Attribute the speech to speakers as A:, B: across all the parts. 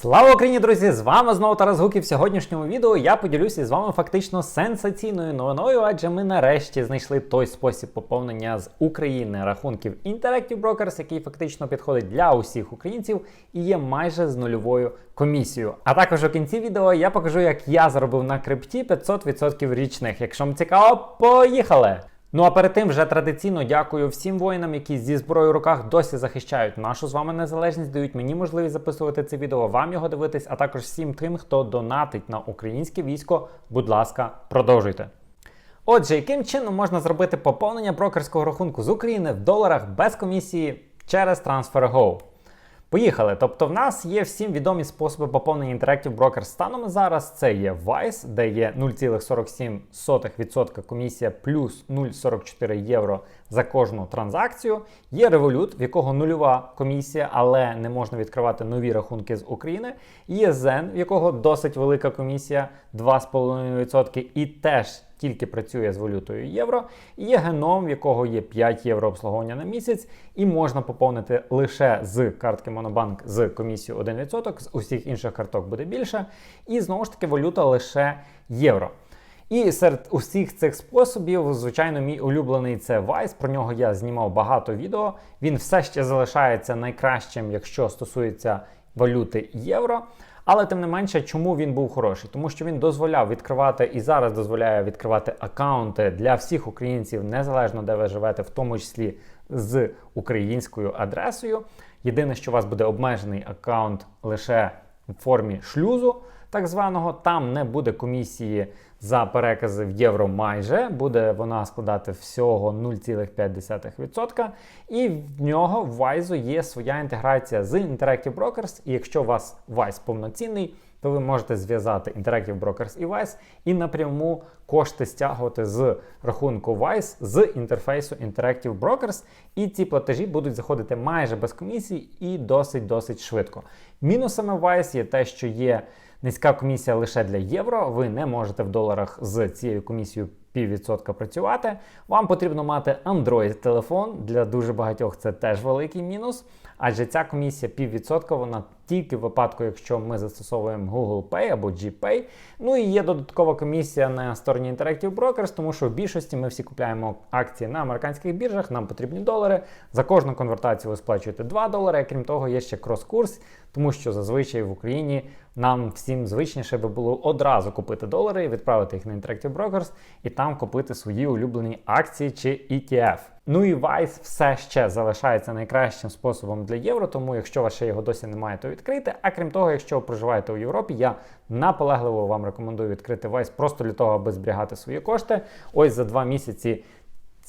A: Слава Україні, друзі! З вами знову Тарас Гуків. В сьогоднішньому відео я поділюся з вами фактично сенсаційною новиною, адже ми нарешті знайшли той спосіб поповнення з України рахунків Interactive Brokers, який фактично підходить для усіх українців і є майже з нульовою комісією. А також у кінці відео я покажу, як я заробив на крипті 500% річних. Якщо вам цікаво, поїхали! Ну а перед тим вже традиційно дякую всім воїнам, які зі зброєю в руках досі захищають нашу з вами незалежність, дають мені можливість записувати це відео, вам його дивитись, а також всім тим, хто донатить на українське військо. Будь ласка, продовжуйте. Отже, яким чином можна зробити поповнення брокерського рахунку з України в доларах без комісії через TransferGo? Поїхали. Тобто, в нас є всім відомі способи поповнення Interactive Brokers станом зараз. Це є Vice, де є 0,47% комісія плюс 0,44 євро за кожну транзакцію. Є Revolut, в якого нульова комісія, але не можна відкривати нові рахунки з України. Є Zen, в якого досить велика комісія 2,5% і теж тільки працює з валютою євро. Є геном, в якого є 5 євро обслуговування на місяць, і можна поповнити лише з картки Monobank з комісією 1%, з усіх інших карток буде більше. І знову ж таки валюта лише євро. І серед усіх цих способів, звичайно, мій улюблений це Vice. Про нього я знімав багато відео. Він все ще залишається найкращим, якщо стосується валюти євро. Але тим не менше, чому він був хороший? Тому що він дозволяв відкривати і зараз дозволяє відкривати аккаунти для всіх українців, незалежно де ви живете, в тому числі з українською адресою. Єдине, що у вас буде обмежений аккаунт лише в формі шлюзу, так званого, там не буде комісії за перекази в євро майже, буде вона складати всього 0,5%. І в нього в Wise є своя інтеграція з Interactive Brokers. І якщо у вас Wise повноцінний, то ви можете зв'язати Interactive Brokers і Wise і напряму кошти стягувати з рахунку Wise з інтерфейсу Interactive Brokers. І ці платежі будуть заходити майже без комісій і досить-досить швидко. Мінусами Wise є те, що є низька комісія лише для євро. Ви не можете в доларах з цією комісією піввідсотка працювати. Вам потрібно мати Android-телефон. Для дуже багатьох це теж великий мінус. Адже ця комісія піввідсотка, вона тільки в випадку, якщо ми застосовуємо Google Pay або GPay. Ну і є додаткова комісія на стороні Interactive Brokers, тому що в більшості ми всі купляємо акції на американських біржах, нам потрібні долари. За кожну конвертацію ви сплачуєте 2 долари. Крім того, є ще крос-курс, тому що зазвичай в Україні нам всім звичніше би було одразу купити долари, відправити їх на Interactive Brokers і там купити свої улюблені акції чи ETF. Ну і Vice все ще залишається найкращим способом для євро, тому якщо ви ще його досі немає, то відкрийте. А крім того, якщо ви проживаєте у Європі, я наполегливо вам рекомендую відкрити вайс просто для того, аби зберігати свої кошти. Ось за два місяці.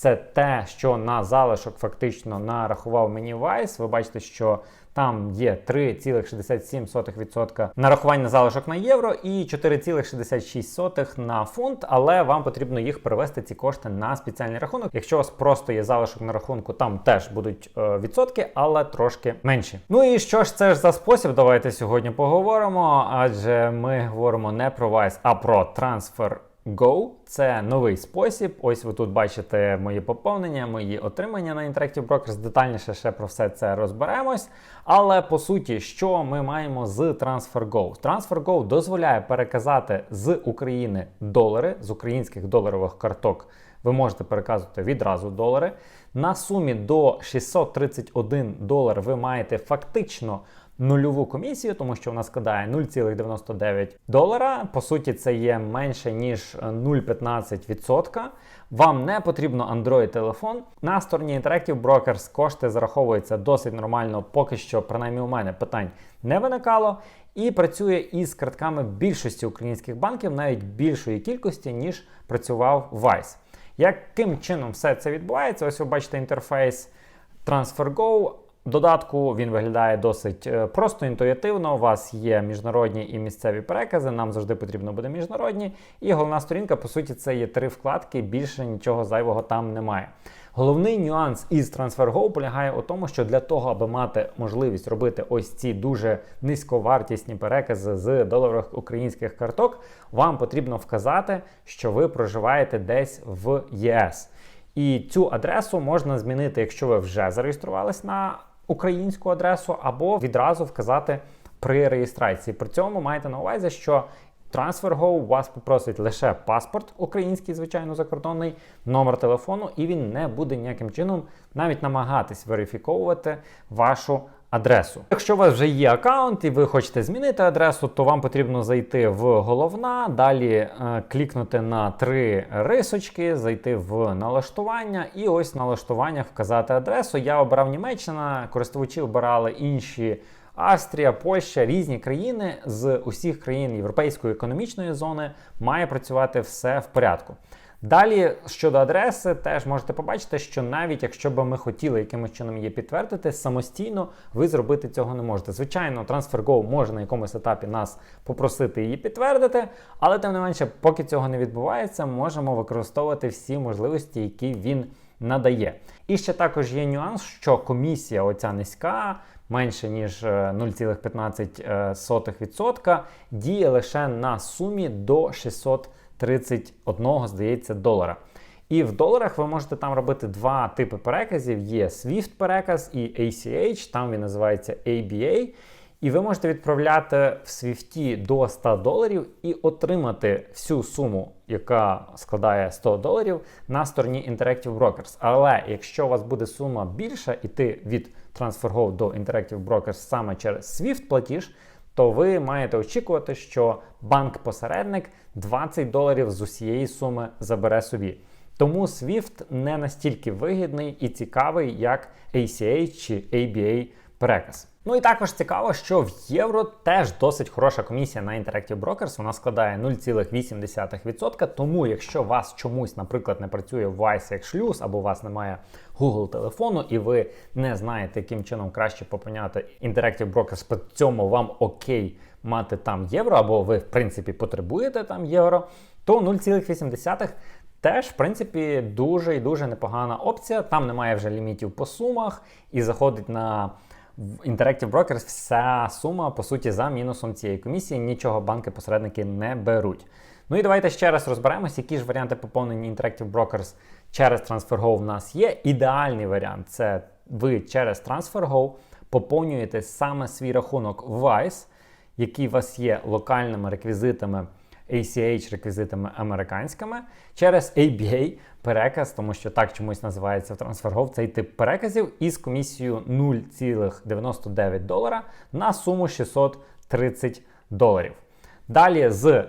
A: Це те, що на залишок фактично нарахував мені Vice. Ви бачите, що там є 3,67% нарахування залишок на євро і 4,66 на фунт, але вам потрібно їх перевести ці кошти на спеціальний рахунок. Якщо у вас просто є залишок на рахунку, там теж будуть е, відсотки, але трошки менші. Ну і що ж це ж за спосіб? Давайте сьогодні поговоримо. Адже ми говоримо не про Vice, а про трансфер. Go це новий спосіб. Ось ви тут бачите мої поповнення, мої отримання на Interactive Brokers. Детальніше ще про все це розберемось. Але по суті, що ми маємо з TransferGo? TransferGo дозволяє переказати з України долари з українських доларових карток. Ви можете переказувати відразу долари. На сумі до 631 долар ви маєте фактично нульову комісію, тому що вона складає 0,99 долара. По суті, це є менше ніж 0,15%. Вам не потрібно Android-телефон. На стороні Interactive Brokers кошти зараховуються досить нормально, поки що, принаймні у мене питань не виникало. І працює із картками більшості українських банків, навіть більшої кількості, ніж працював Vice. Яким чином все це відбувається? Ось ви бачите інтерфейс TransferGo. Додатку він виглядає досить е, просто інтуїтивно. У вас є міжнародні і місцеві перекази. Нам завжди потрібно буде міжнародні. І головна сторінка, по суті, це є три вкладки. Більше нічого зайвого там немає. Головний нюанс із TransferGo полягає у тому, що для того, аби мати можливість робити ось ці дуже низьковартісні перекази з доларових українських карток, вам потрібно вказати, що ви проживаєте десь в ЄС. І цю адресу можна змінити, якщо ви вже зареєструвались на українську адресу, або відразу вказати при реєстрації. При цьому маєте на увазі, що TransferGo у вас попросить лише паспорт український, звичайно, закордонний, номер телефону, і він не буде ніяким чином навіть намагатись верифіковувати вашу адресу. Якщо у вас вже є аккаунт і ви хочете змінити адресу, то вам потрібно зайти в головна, далі е, клікнути на три рисочки, зайти в налаштування, і ось в налаштуваннях вказати адресу. Я обрав Німеччина, користувачі обирали інші. Австрія, Польща, різні країни з усіх країн Європейської економічної зони має працювати все в порядку. Далі щодо адреси, теж можете побачити, що навіть якщо б ми хотіли якимось чином її підтвердити, самостійно ви зробити цього не можете. Звичайно, TransferGo може на якомусь етапі нас попросити її підтвердити, але тим не менше, поки цього не відбувається, можемо використовувати всі можливості, які він надає. І ще також є нюанс, що комісія оця низька. Менше ніж 0,15% діє лише на сумі до 600 31, здається, долара. І в доларах ви можете там робити два типи переказів: є SWIFT переказ і ACH, там він називається ABA. І ви можете відправляти в SWIFT до 100 доларів і отримати всю суму, яка складає 100 доларів, на стороні Interactive Brokers. Але якщо у вас буде сума більша, іти від TransferGo до Interactive Brokers саме через SWIFT платіж, то ви маєте очікувати, що банк-посередник 20 доларів з усієї суми забере собі. Тому SWIFT не настільки вигідний і цікавий, як ACH чи ABA переказ. Ну і також цікаво, що в євро теж досить хороша комісія на Interactive Brokers, вона складає 0,8%. Тому, якщо вас чомусь, наприклад, не працює Vice як шлюз, або у вас немає Google телефону, і ви не знаєте, яким чином краще поповняти Interactive Brokers, по цьому вам окей мати там євро, або ви, в принципі, потребуєте там євро, то 0,8%. Теж, в принципі, дуже і дуже непогана опція. Там немає вже лімітів по сумах і заходить на в Interactive Brokers вся сума, по суті, за мінусом цієї комісії. Нічого банки-посередники не беруть. Ну і давайте ще раз розберемось, які ж варіанти поповнення Interactive Brokers через TransferGo в нас є. Ідеальний варіант це ви через TransferGo поповнюєте саме свій рахунок Vice, який у вас є локальними реквізитами. ACH реквізитами американськими через ABA переказ, тому що так чомусь називається в TransferGo цей тип переказів із комісією 0,99 долара на суму 630 доларів. Далі з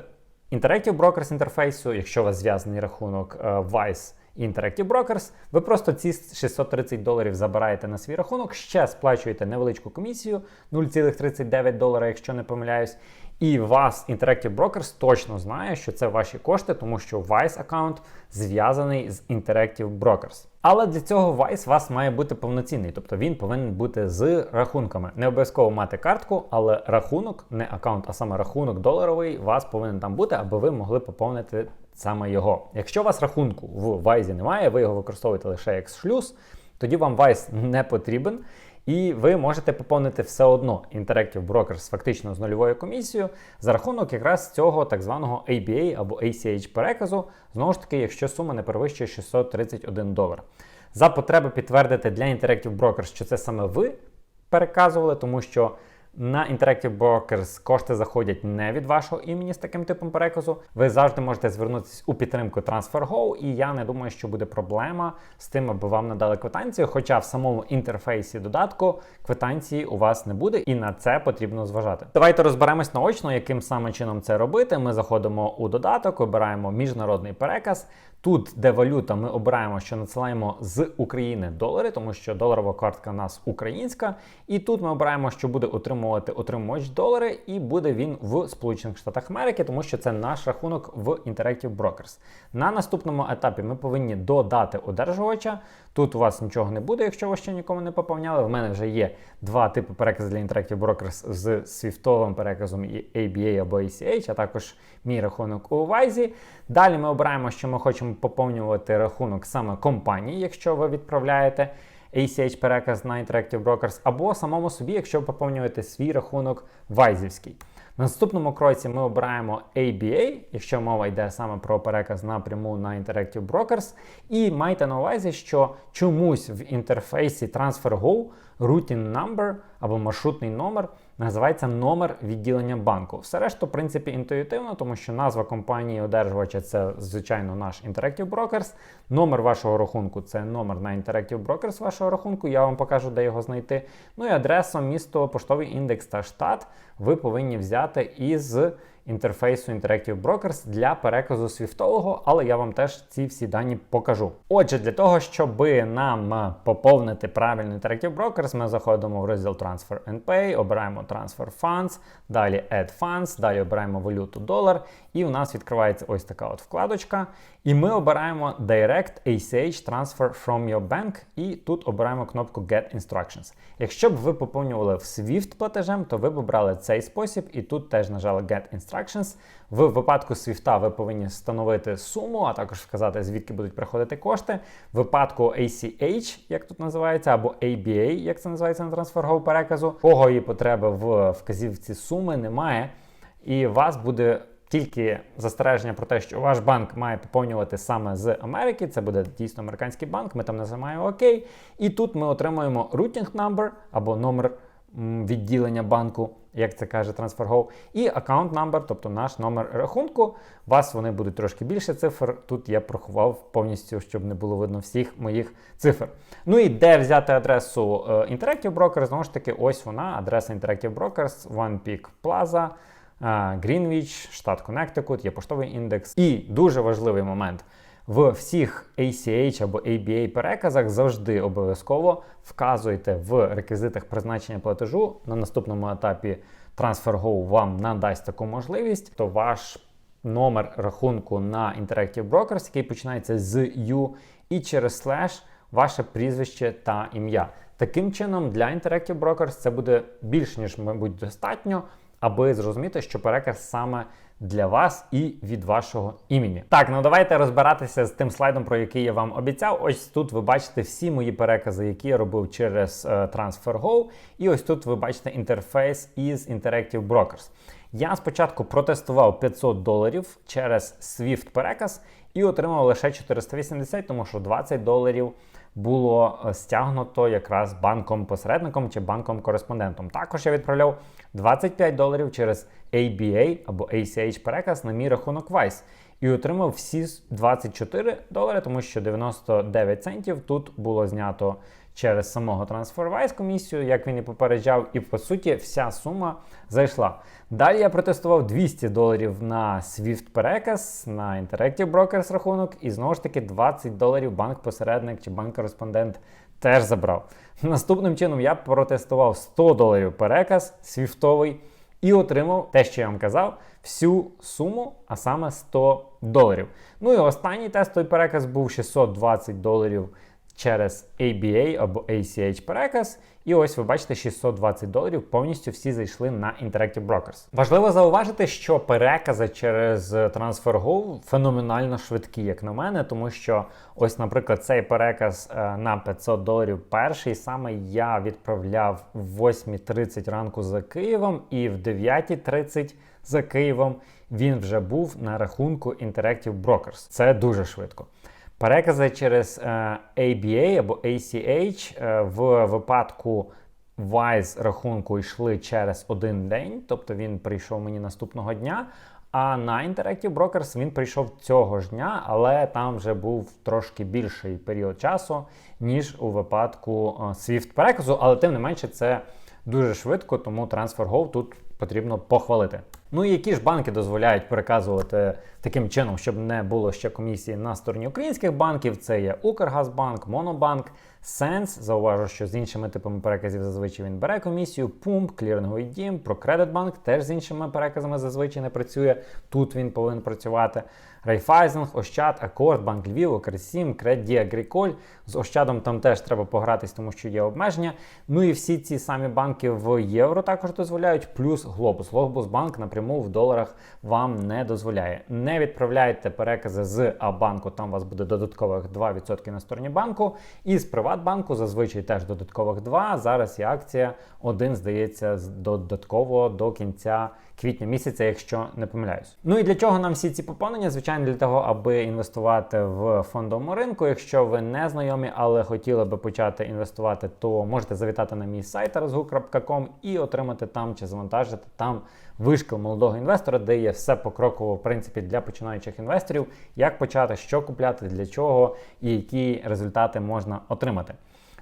A: Interactive Brokers інтерфейсу, якщо у вас зв'язаний рахунок е, Vice Interactive Brokers, ви просто ці 630 доларів забираєте на свій рахунок, ще сплачуєте невеличку комісію 0,39 долара, якщо не помиляюсь. І вас Interactive Brokers точно знає, що це ваші кошти, тому що Vice аккаунт зв'язаний з Interactive Brokers. Але для цього Vice вас має бути повноцінний, тобто він повинен бути з рахунками. Не обов'язково мати картку, але рахунок, не аккаунт, а саме рахунок доларовий, вас повинен там бути, аби ви могли поповнити саме його. Якщо у вас рахунку в Vice немає, ви його використовуєте лише як шлюз, тоді вам Vice не потрібен. І ви можете поповнити все одно Interactive Brokers фактично з нульовою комісією за рахунок якраз цього так званого ABA або ACH переказу, знову ж таки, якщо сума не перевищує 631 долар. За потреби підтвердити для Interactive Brokers, що це саме ви переказували, тому що на Interactive Brokers кошти заходять не від вашого імені з таким типом переказу. Ви завжди можете звернутися у підтримку TransferGo, і я не думаю, що буде проблема з тим, аби вам надали квитанцію. Хоча в самому інтерфейсі додатку квитанції у вас не буде, і на це потрібно зважати. Давайте розберемось наочно, яким саме чином це робити. Ми заходимо у додаток, обираємо міжнародний переказ. Тут, де валюта, ми обираємо, що надсилаємо з України долари, тому що доларова картка у нас українська. І тут ми обираємо, що буде отримувати отримувач долари, і буде він в Сполучених Штатах Америки, тому що це наш рахунок в Interactive Brokers. На наступному етапі ми повинні додати одержувача. Тут у вас нічого не буде, якщо ви ще нікому не поповняли. В мене вже є два типи переказу для Interactive Brokers з свіфтовим переказом і ABA або ACH, а також мій рахунок у Вайзі. Далі ми обираємо, що ми хочемо поповнювати рахунок саме компанії, якщо ви відправляєте. ACH переказ на Interactive Brokers, або самому собі, якщо ви поповнюєте свій рахунок вайзівський. На наступному кроці ми обираємо ABA, якщо мова йде саме про переказ напряму на Interactive Brokers. І майте на увазі, що чомусь в інтерфейсі TransferGo routing number або маршрутний номер називається номер відділення банку. Все решта, в принципі, інтуїтивно, тому що назва компанії одержувача це, звичайно, наш Interactive Brokers. Номер вашого рахунку це номер на Interactive Brokers вашого рахунку. Я вам покажу, де його знайти. Ну і адреса, місто, поштовий індекс та штат ви повинні взяти із інтерфейсу Interactive Brokers для переказу свіфтового, але я вам теж ці всі дані покажу. Отже, для того, щоб нам поповнити правильний Interactive Brokers, ми заходимо в розділ Transfer and Pay, обираємо Transfer Funds, далі Add Funds, далі обираємо валюту долар, і у нас відкривається ось така от вкладочка. І ми обираємо Direct ACH Transfer from your bank, і тут обираємо кнопку Get Instructions. Якщо б ви поповнювали в SWIFT платежем, то ви б обрали цей спосіб, і тут теж нажали Get Instructions. В випадку SWIFT ви повинні встановити суму, а також вказати, звідки будуть приходити кошти. В випадку ACH, як тут називається, або ABA, як це називається на трансфергову переказу, кого її потреби в вказівці суми немає, і вас буде тільки застереження про те, що ваш банк має поповнювати саме з Америки. Це буде дійсно американський банк. Ми там називаємо ОК. І тут ми отримуємо routing number або номер відділення банку, як це каже TransferGo, і account number, тобто наш номер рахунку. Вас вони будуть трошки більше цифр. Тут я проховав повністю, щоб не було видно всіх моїх цифр. Ну і де взяти адресу е, Interactive Broker, знову ж таки, ось вона, адреса Interactive Brokers, One Peak Plaza. Грінвіч, штат Коннектикут, є поштовий індекс. І дуже важливий момент. В всіх ACH або ABA переказах завжди обов'язково вказуйте в реквізитах призначення платежу. На наступному етапі TransferGo вам надасть таку можливість, то ваш номер рахунку на Interactive Brokers, який починається з U, і через слеш ваше прізвище та ім'я. Таким чином, для Interactive Brokers це буде більш ніж, мабуть, достатньо аби зрозуміти, що переказ саме для вас і від вашого імені. Так, ну давайте розбиратися з тим слайдом, про який я вам обіцяв. Ось тут ви бачите всі мої перекази, які я робив через е, TransferGo. І ось тут ви бачите інтерфейс із Interactive Brokers. Я спочатку протестував 500 доларів через Swift переказ і отримав лише 480, тому що 20 доларів було е, стягнуто якраз банком-посередником чи банком-кореспондентом. Також я відправляв 25 доларів через ABA або ACH переказ на мій рахунок Vice. І отримав всі 24 долари, тому що 99 центів тут було знято через самого TransferWise комісію, як він і попереджав, і по суті вся сума зайшла. Далі я протестував 200 доларів на Swift переказ, на Interactive Brokers рахунок, і знову ж таки 20 доларів банк-посередник чи банк-кореспондент теж забрав. Наступним чином я протестував 100 доларів переказ свіфтовий і отримав те, що я вам казав, всю суму, а саме 100 доларів. Ну і останній тестовий переказ був 620 доларів через ABA або ACH переказ. І ось ви бачите 620 доларів повністю всі зайшли на Interactive Brokers. Важливо зауважити, що перекази через TransferGo феноменально швидкі, як на мене, тому що ось, наприклад, цей переказ е, на 500 доларів перший саме я відправляв в 8.30 ранку за Києвом, і в 9.30 за Києвом він вже був на рахунку Interactive Brokers. Це дуже швидко. Перекази через ABA е, або ACH е, в випадку Wise рахунку йшли через один день, тобто він прийшов мені наступного дня. А на Interactive Brokers він прийшов цього ж дня, але там вже був трошки більший період часу, ніж у випадку е, Swift переказу, але тим не менше це дуже швидко, тому TransferGo тут потрібно похвалити. Ну і які ж банки дозволяють переказувати таким чином, щоб не було ще комісії на стороні українських банків? Це є Укргазбанк, Монобанк, Сенс. Зауважу, що з іншими типами переказів зазвичай він бере комісію. Пумп, кліринговий дім, ProCreditBank теж з іншими переказами зазвичай не працює. Тут він повинен працювати. Райфайзинг, Ощад, Акорд, Банк Львів, Окресім, Кредді, Агріколь. З Ощадом там теж треба погратись, тому що є обмеження. Ну і всі ці самі банки в євро також дозволяють, плюс Глобус. Глобус банк напряму напряму в доларах вам не дозволяє. Не відправляйте перекази з Абанку, там у вас буде додаткових 2% на стороні банку. І з Приватбанку зазвичай теж додаткових 2. Зараз є акція, один здається, додатково до кінця квітня місяця, якщо не помиляюсь. Ну і для чого нам всі ці поповнення? Звичайно, для того, аби інвестувати в фондовому ринку. Якщо ви не знайомі, але хотіли би почати інвестувати, то можете завітати на мій сайт razgu.com і отримати там чи завантажити там вишкіл молодого інвестора, де є все покроково, в принципі, для починаючих інвесторів, як почати, що купляти, для чого і які результати можна отримати.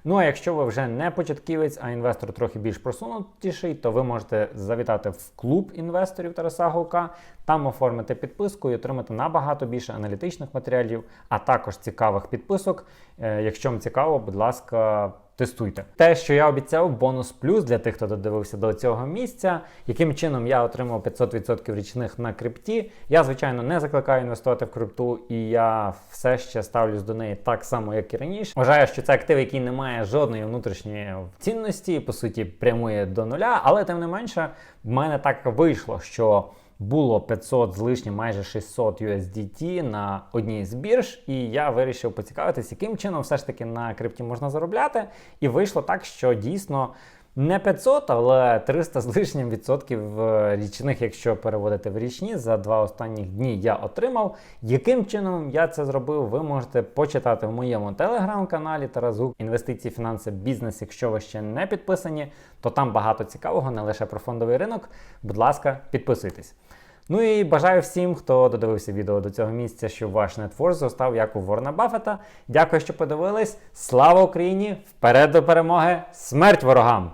A: Ну а якщо ви вже не початківець, а інвестор трохи більш просунутіший, то ви можете завітати в клуб інвесторів Тараса Гука, там оформити підписку і отримати набагато більше аналітичних матеріалів, а також цікавих підписок. Е, Якщо вам цікаво, будь ласка, тестуйте. Те, що я обіцяв, бонус плюс для тих, хто додивився до цього місця, яким чином я отримав 500% річних на крипті. Я, звичайно, не закликаю інвестувати в крипту, і я все ще ставлюсь до неї так само, як і раніше. Вважаю, що це актив, який не має жодної внутрішньої цінності, по суті, прямує до нуля, але тим не менше, в мене так вийшло, що. Було 500 з лишнім, майже 600 USDT на одній з бірж, і я вирішив поцікавитись, яким чином все ж таки на крипті можна заробляти. І вийшло так, що дійсно не 500, але 300 з лишнім відсотків е, річних, якщо переводити в річні, за два останніх дні я отримав. Яким чином я це зробив, ви можете почитати в моєму телеграм-каналі Тарас Гук інвестиції, фінанси, бізнес. Якщо ви ще не підписані, то там багато цікавого, не лише про фондовий ринок. Будь ласка, підписуйтесь. Ну і бажаю всім, хто додивився відео до цього місця, щоб ваш нетворс зростав як у Ворна Баффета. Дякую, що подивились. Слава Україні! Вперед до перемоги! Смерть ворогам!